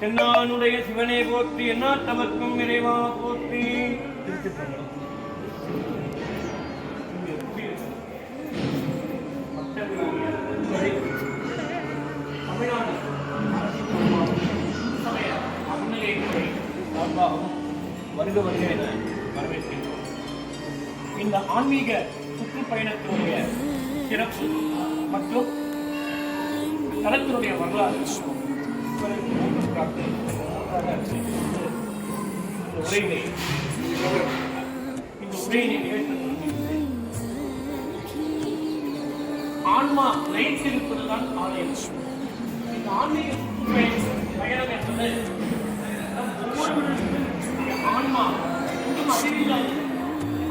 தென்னானுடைய சிவனை போற்றி என்ன தமக்கும் இறைவா போற்றி. வருக வருக என வரவேற்கின்றோம் இந்த ஆன்மீக சுற்றுப்பயணத்தினுடைய சிறப்பு மற்றும் தளத்தினுடைய வரலாறு. உரையினை இந்த உரையினை நிகழ்த்த ஆன்மா லயித்திருப்பதுதான் ஆலயம். இந்த ஆன்மீக சுற்றுப்பயணம் பயணம் என்பது ஒவ்வொருவருக்கும் ஆன்மா இன்னும் அறிவில்லாத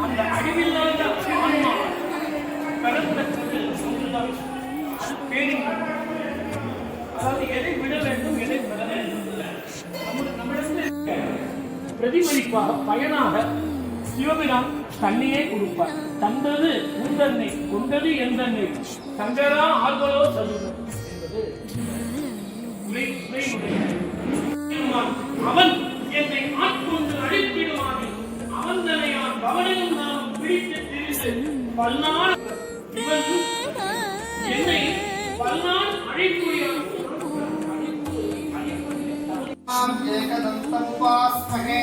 அந்த அறிவில்லாத ஆன்மா பெறப்பட்டது அது பேரின் அதாவது எதை விட பிரதிபலிப்பாக பயனாக சிவபிரான் தன்னையே கொடுப்பார். தந்தது உந்தன்னை கொண்டது எந்தன்னை? தங்கரா ஆள்களோ சதுரம் அவன் என்னை ஆட்கொண்டு அழித்திடுவான் அவன் தனையான் பவனையும் நாம் பிடித்து திரிந்து பல்லான் இவன் என்னை பல்லான் அழைப்புரியான் ఉత్తరాస్మహే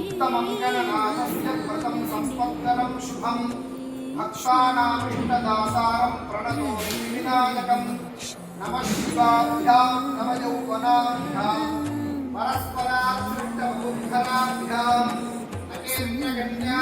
ఉత్తమంగళనాథస్య వ్రతం సంవత్సరం శుభం భక్తానామిష్టదాసారం ప్రణతోమి వినాయకం నమ శివాభ్యాం నమ యౌవనాభ్యాం పరస్పరాభ్యుష్టమబుద్ధనాభ్యాం నకేంద్రగణ్యా